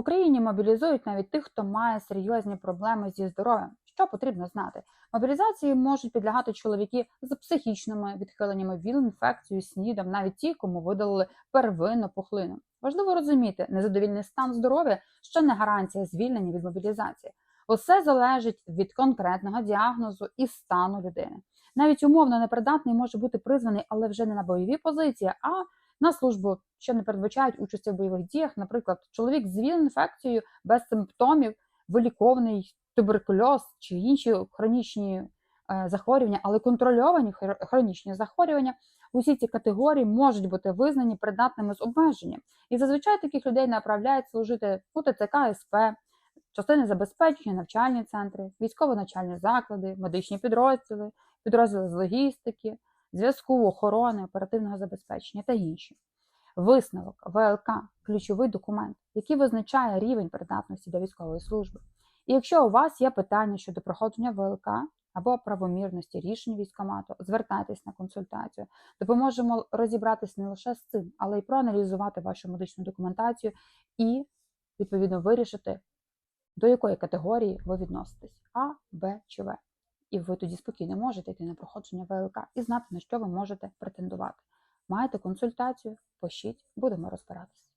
Україні мобілізують навіть тих, хто має серйозні проблеми зі здоров'ям. Що потрібно знати? Мобілізації можуть підлягати чоловіки з психічними відхиленнями, ВІЛ-інфекцією, снідом, навіть ті, кому видалили первинну пухлину. Важливо розуміти, незадовільний стан здоров'я ще не гарантія звільнення від мобілізації. Усе залежить від конкретного діагнозу і стану людини. Навіть умовно непридатний може бути призваний, але вже не на бойові позиції, а на службу, що не передбачають участі в бойових діях. Наприклад, чоловік з ВІЛ-інфекцією без симптомів, вилікований туберкульоз чи інші хронічні е, захворювання, але контрольовані хр- хронічні захворювання. Усі ці категорії можуть бути визнані придатними з обмеженням. І зазвичай таких людей направляють служити у ТЦК СП, частини забезпечення, навчальні центри, військово-навчальні заклади, медичні підрозділи, підрозділи з логістики, зв'язку, охорони, оперативного забезпечення та інші. Висновок ВЛК ключовий документ, який визначає рівень придатності до військової служби. І якщо у вас є питання щодо проходження ВЛК або правомірності рішень військомату, звертайтесь на консультацію. Допоможемо розібратись не лише з цим, але й проаналізувати вашу медичну документацію і відповідно вирішити, до якої категорії ви відноситесь А, Б чи В. І ви тоді спокійно можете йти на проходження ВЛК і знати, на що ви можете претендувати. Маєте консультацію, пишіть, будемо розбиратися.